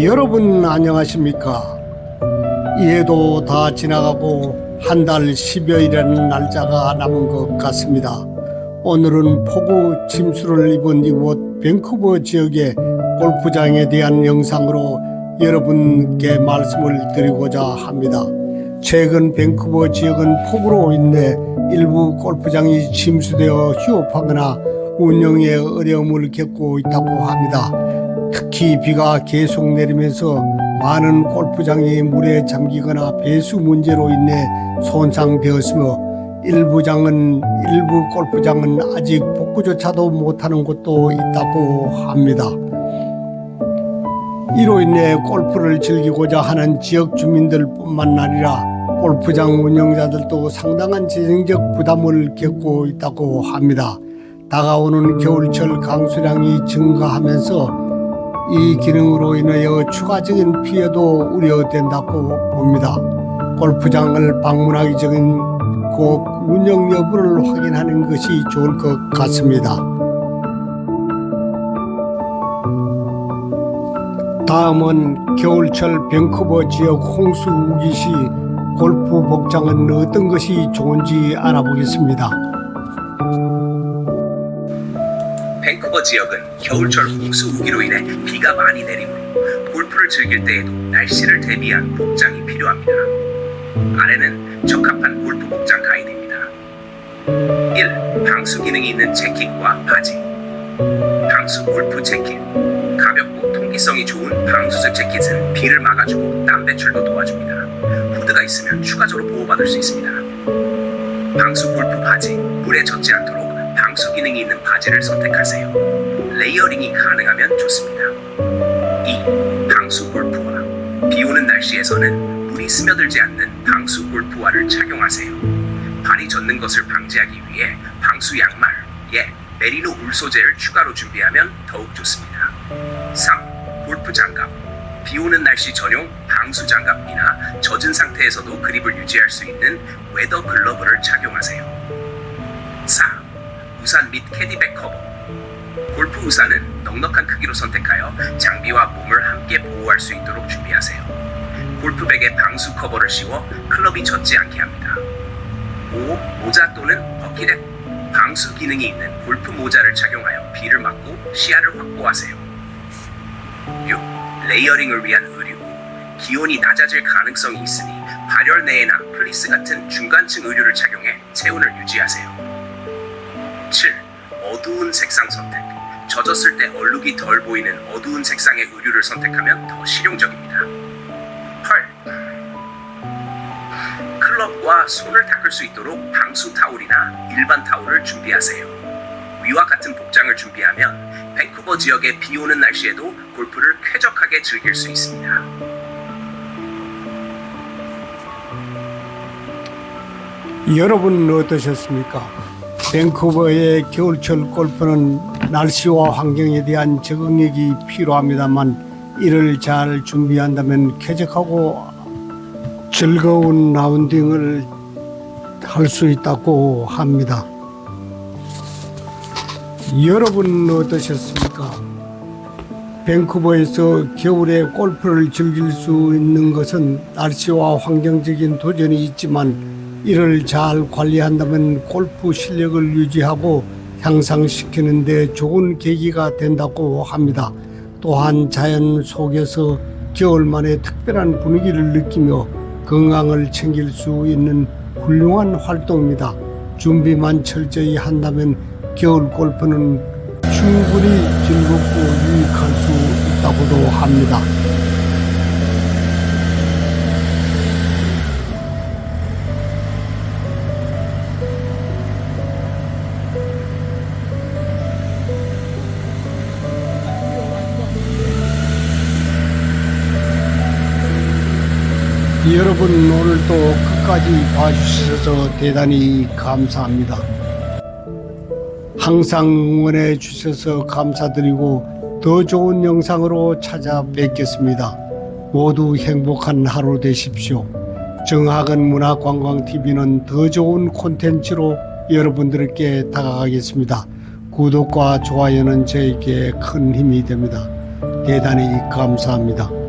여러분 안녕하십니까? 이해도 다 지나가고 한 달 10여일이라는 날짜가 남은 것 같습니다. 오늘은 폭우 침수를 입은 이곳 밴쿠버 지역의 골프장에 대한 영상으로 여러분께 말씀을 드리고자 합니다. 최근 밴쿠버 지역은 폭우로 인해 일부 골프장이 침수되어 휴업하거나 운영에 어려움을 겪고 있다고 합니다. 특히 비가 계속 내리면서 많은 골프장이 물에 잠기거나 배수 문제로 인해 손상되었으며 일부 장은 일부 골프장은 아직 복구조차도 못하는 곳도 있다고 합니다. 이로 인해 골프를 즐기고자 하는 지역 주민들뿐만 아니라 골프장 운영자들도 상당한 재정적 부담을 겪고 있다고 합니다. 다가오는 겨울철 강수량이 증가하면서 이 기능으로 인하여 추가적인 피해도 우려된다고 봅니다. 골프장을 방문하기 전인 꼭 운영 여부를 확인하는 것이 좋을 것 같습니다. 다음은 겨울철 밴쿠버 지역 홍수 우기 시 골프 복장은 어떤 것이 좋은지 알아보겠습니다. 지역은 겨울철 홍수 우기로 인해 비가 많이 내리므로 골프를 즐길 때에도 날씨를 대비한 복장이 필요합니다. 아래는 적합한 골프 복장 가이드입니다. 1. 방수 기능이 있는 재킷과 바지 방수 골프 재킷 가볍고 통기성이 좋은 방수적 재킷은 비를 막아주고 땀 배출도 도와줍니다. 후드가 있으면 추가적으로 보호받을 수 있습니다. 방수 골프 바지 물에 젖지 않도록 방수 기능이 있는 바지를 선택하세요. 레이어링이 가능하면 좋습니다. 2. 방수 골프화 비 오는 날씨에서는 물이 스며들지 않는 방수 골프화를 착용하세요. 발이 젖는 것을 방지하기 위해 방수 양말, 예, 메리노 울 소재를 추가로 준비하면 더욱 좋습니다. 3. 골프 장갑 비 오는 날씨 전용 방수 장갑이나 젖은 상태에서도 그립을 유지할 수 있는 웨더 글러브를 착용하세요. 4. 우산 및 캐디백 커버. 골프 우산은 넉넉한 크기로 선택하여 장비와 몸을 함께 보호할 수 있도록 준비하세요. 골프백에 방수 커버를 씌워 클럽이 젖지 않게 합니다. 5. 모자 또는 버킷에 방수 기능이 있는 골프 모자를 착용하여 비를 막고 시야를 확보하세요. 6. 레이어링을 위한 의류. 기온이 낮아질 가능성이 있으니 발열 내에나 플리스 같은 중간층 의류를 착용해 체온을 유지하세요. 7. 어두운 색상 선택. 젖었을 때 얼룩이 덜 보이는 어두운 색상의 의류를 선택하면 더 실용적입니다. 8. 클럽과 손을 닦을 수 있도록 방수 타올이나 일반 타올을 준비하세요. 위와 같은 복장을 준비하면 밴쿠버 지역의 비 오는 날씨에도 골프를 쾌적하게 즐길 수 있습니다. 여러분 어떠셨습니까? 밴쿠버의 겨울철 골프는 날씨와 환경에 대한 적응력이 필요합니다만 이를 잘 준비한다면 쾌적하고 즐거운 라운딩을 할 수 있다고 합니다. 여러분 어떠셨습니까? 밴쿠버에서 겨울에 골프를 즐길 수 있는 것은 날씨와 환경적인 도전이 있지만 이를 잘 관리한다면 골프 실력을 유지하고 향상시키는 데 좋은 계기가 된다고 합니다. 또한 자연 속에서 겨울만의 특별한 분위기를 느끼며 건강을 챙길 수 있는 훌륭한 활동입니다. 준비만 철저히 한다면 겨울 골프는 충분히 즐겁고 유익할 수 있다고도 합니다. 여러분 오늘도 끝까지 봐주셔서 대단히 감사합니다. 항상 응원해 주셔서 감사드리고 더 좋은 영상으로 찾아뵙겠습니다. 모두 행복한 하루 되십시오. 정학은 문화관광TV는 더 좋은 콘텐츠로 여러분들께 다가가겠습니다. 구독과 좋아요는 저에게 큰 힘이 됩니다. 대단히 감사합니다.